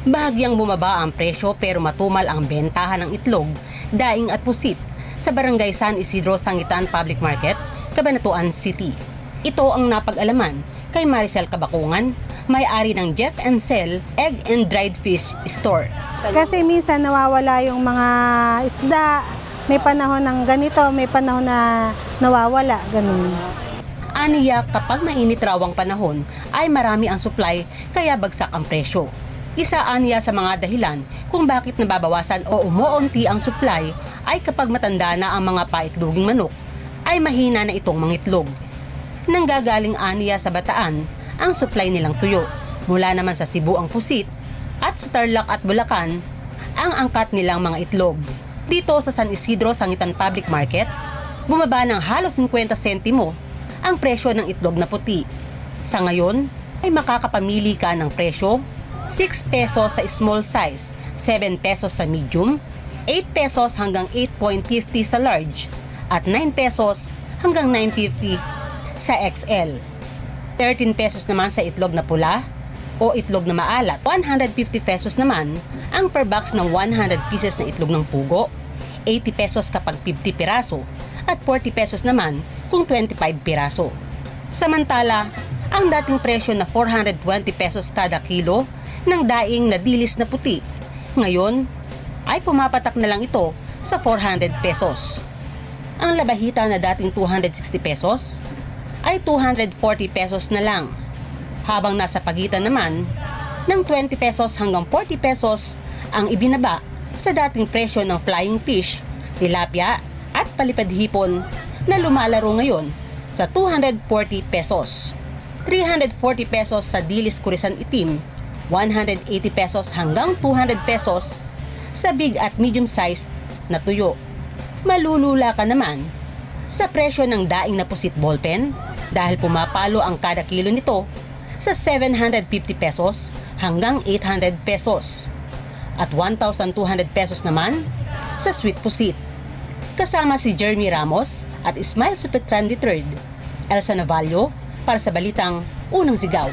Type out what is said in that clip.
Bahagyang bumaba ang presyo pero matumal ang bentahan ng itlog, daing at pusit sa Barangay San Isidro Sangitan Public Market, Cabanatuan City. Ito ang napag-alaman kay Maricel Kabakungan, may-ari ng Jeff and Sell Egg and Dried Fish Store. Kasi minsan nawawala yung mga isda. May panahon ng ganito, may panahon na nawawala, ganun. Aniya kapag mainit raw ang panahon ay marami ang supply kaya bagsak ang presyo. Isa aniya sa mga dahilan kung bakit nababawasan o umuunti ang supply ay kapag matanda na ang mga paitloging manok ay mahina na itong mangitlog. Nanggagaling aniya sa bataan ang supply nilang tuyo. Mula naman sa Cebu ang pusit at sa Tarlac at Bulacan ang angkat nilang mga itlog. Dito sa San Isidro Sangitan Public Market, bumaba ng halos 50 sentimo ang presyo ng itlog na puti. Sa ngayon, ay makakapamili ka ng presyo 6 pesos sa small size, 7 pesos sa medium, 8 pesos hanggang 8.50 sa large, at 9 pesos hanggang 9.50 sa XL. 13 pesos naman sa itlog na pula o itlog na maalat. 150 pesos naman ang per box ng 100 pieces na itlog ng pugo. 80 pesos kapag 50 piraso at 40 pesos naman kung 25 piraso. Samantala, ang dating presyo na 420 pesos kada kilo ng daing na dilis na puti, ngayon ay pumapatak na lang ito sa 400 pesos. Ang labahita na dating 260 pesos ay 240 pesos na lang. Habang nasa pagitan naman ng 20 pesos hanggang 40 pesos ang ibinaba sa dating presyo ng flying fish, tilapia at palipad hipon na lumalaro ngayon sa 240 pesos. 340 pesos sa dilis kurisan itim, 180 pesos hanggang 200 pesos sa big at medium size na tuyo. Malulula ka naman sa presyo ng daing na pusit ballpen dahil pumapalo ang kada kilo nito sa 750 pesos hanggang 800 pesos at 1,200 pesos naman sa sweet pusit. Kasama si Jeremy Ramos at Ismail Supetran III, Elsa Navallo para sa Balitang Unang Sigaw.